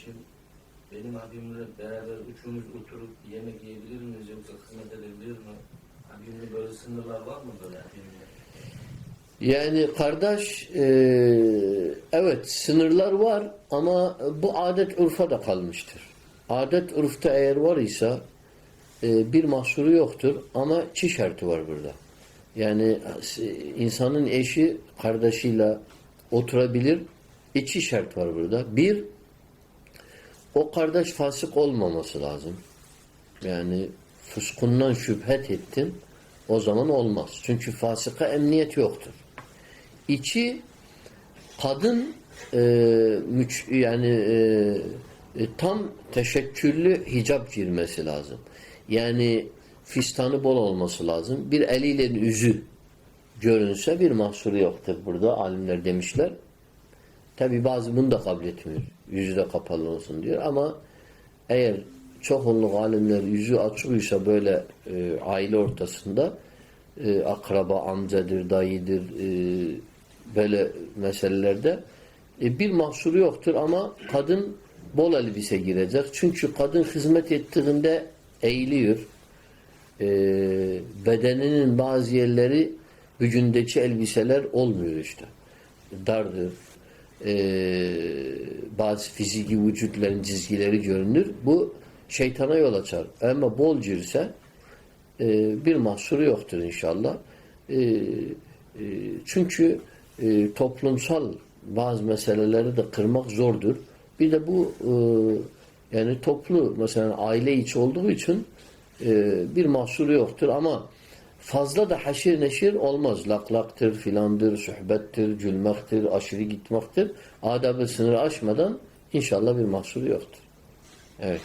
kardeşim benim abimle beraber üçümüz oturup yemek yiyebilir miyiz yoksa hizmet edebilir mi? Abimle böyle sınırlar var mı böyle abimle? Yani kardeş e, evet sınırlar var ama bu adet urfa da kalmıştır. Adet urfta eğer var ise e, bir mahsuru yoktur ama çi şartı var burada. Yani insanın eşi kardeşiyle oturabilir. İki şart var burada. Bir, o kardeş fasık olmaması lazım. Yani fıskundan şüphet ettin o zaman olmaz. Çünkü fasıka emniyet yoktur. İki, kadın e, müç, yani e, e, tam teşekküllü hicap girmesi lazım. Yani fistanı bol olması lazım. Bir eliyle yüzü görünse bir mahsuru yoktur burada. Alimler demişler. Tabi bazı bunu da kabul etmiyor. Yüzü de kapalı olsun diyor ama eğer çoğunluk alimler yüzü açıkıysa böyle e, aile ortasında e, akraba, amcadır, dayıdır e, böyle meselelerde e, bir mahsuru yoktur ama kadın bol elbise girecek. Çünkü kadın hizmet ettiğinde eğiliyor. E, bedeninin bazı yerleri gücündeki elbiseler olmuyor işte. Dardır. E, bazı fiziki vücutların çizgileri görünür. Bu şeytana yol açar. Ama bol girse e, bir mahsuru yoktur inşallah. E, e, çünkü e, toplumsal bazı meseleleri de kırmak zordur. Bir de bu e, yani toplu mesela aile içi olduğu için e, bir mahsuru yoktur ama fazla da haşir neşir olmaz. Laklaktır, filandır, sohbettir, gülmektir, aşırı gitmektir. Adabı sınırı aşmadan inşallah bir mahsuru yoktur. Evet.